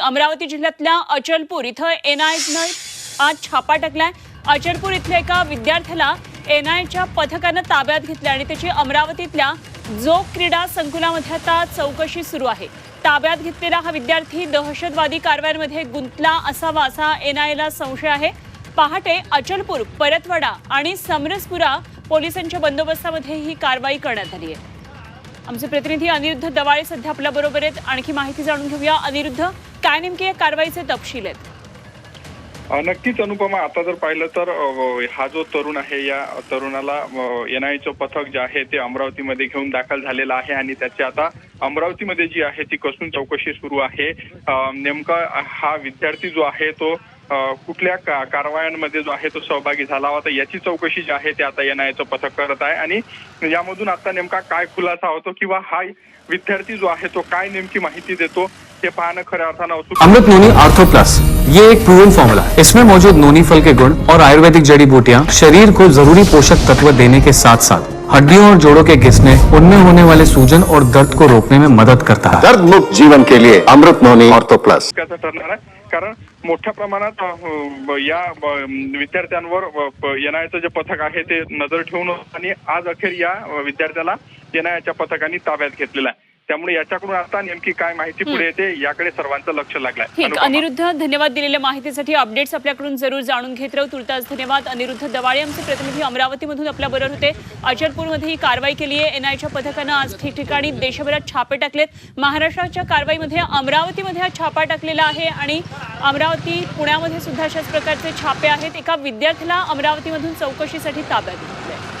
अमरावती जिल्ह्यातल्या अचलपूर इथं एनआयनं आज छापा टाकलाय. अचलपूर इथल्या एका विद्यार्थ्याला एनआयच्या पथकानं ताब्यात घेतलं आणि त्याची अमरावतीतल्या जो क्रीडा संकुलामध्ये आता चौकशी सुरू आहे. ताब्यात घेतलेला हा विद्यार्थी दहशतवादी कारवायांमध्ये गुंतला असावा असा एनआयला संशय आहे. पहाटे अचलपूर परतवाडा आणि समरसपुरा पोलिसांच्या बंदोबस्तामध्ये ही कारवाई करण्यात आली आहे. आमचे प्रतिनिधी अनिरुद्ध दवाळे सध्या आपल्या बरोबर आहेत. आणखी माहिती जाणून घेऊया. अनिरुद्ध काय नेमके या कारवाईचे तपशील आहेत? नक्कीच अनुपमा आता जर पाहिलं तर हो, हा जो तरुण आहे या तरुणाला एन आयचं पथक जे आहे ते अमरावतीमध्ये घेऊन दाखल झालेलं आहे आणि त्याची आता अमरावतीमध्ये जी आहे ती कसून चौकशी सुरू आहे. नेमका हा विद्यार्थी जो आहे तो कुठल्या का- कारवायांमध्ये जो आहे तो सहभागी झाला होता याची चौकशी जी आहे ते आता एन आयचं पथक करत आहे आणि यामधून आता नेमका काय खुलासा होतो किंवा हा विद्यार्थी जो आहे तो काय नेमकी माहिती देतो हे पाहणं खऱ्या अर्थानं उत्सुक अमृत नोनी आर्थो प्लस ये एक प्रूवन फॉर्मूला इसमें मौजूद नोनी फल के गुण और आयुर्वेदिक जड़ी बूटियाँ शरीर को जरूरी पोषक तत्व देने के साथ साथ हड्डियों और जोड़ों के घिसने उनमें होने वाले सूजन और दर्द को रोकने में मदद करता है। दर्द मुक्त जीवन के लिए अमृत नोनी ऑर्थो प्लस। आहे. कारण मोठ्या प्रमाणात या विद्यार्थ्यांवर एनआयचं जे पथक आहे ते नजर ठेवून आणि आज अखेर या विद्यार्थ्याला एनआयच्या पथकाने ताब्यात घेतलेला आहे. त्यामुळे याच्याकडून आता नेमकी काय माहिती पुढे येते याकडे सर्वांचं लक्ष लागलंय. अनिरुद्ध धन्यवाद दिलेल्या माहितीसाठी अपडेट्स आपल्याकडून जरूर जाणून घेत राहू. तुर्तास धन्यवाद. अनिरुद्ध दवाळे आमचे प्रतिनिधी अमरावतीमधून आपल्या बरोबर होते. अचलपूरमध्ये ही कारवाई केली आहे. एनआयच्या पथकानं आज ठिकठिकाणी देशभरात छापे टाकलेत. महाराष्ट्राच्या कारवाईमध्ये अमरावतीमध्ये हा छापा टाकलेला आहे आणि अमरावती पुण्यामध्ये सुद्धा अशाच प्रकारचे छापे आहेत. एका विद्यार्थ्याला अमरावतीमधून चौकशीसाठी ताब्यात घेतलंय.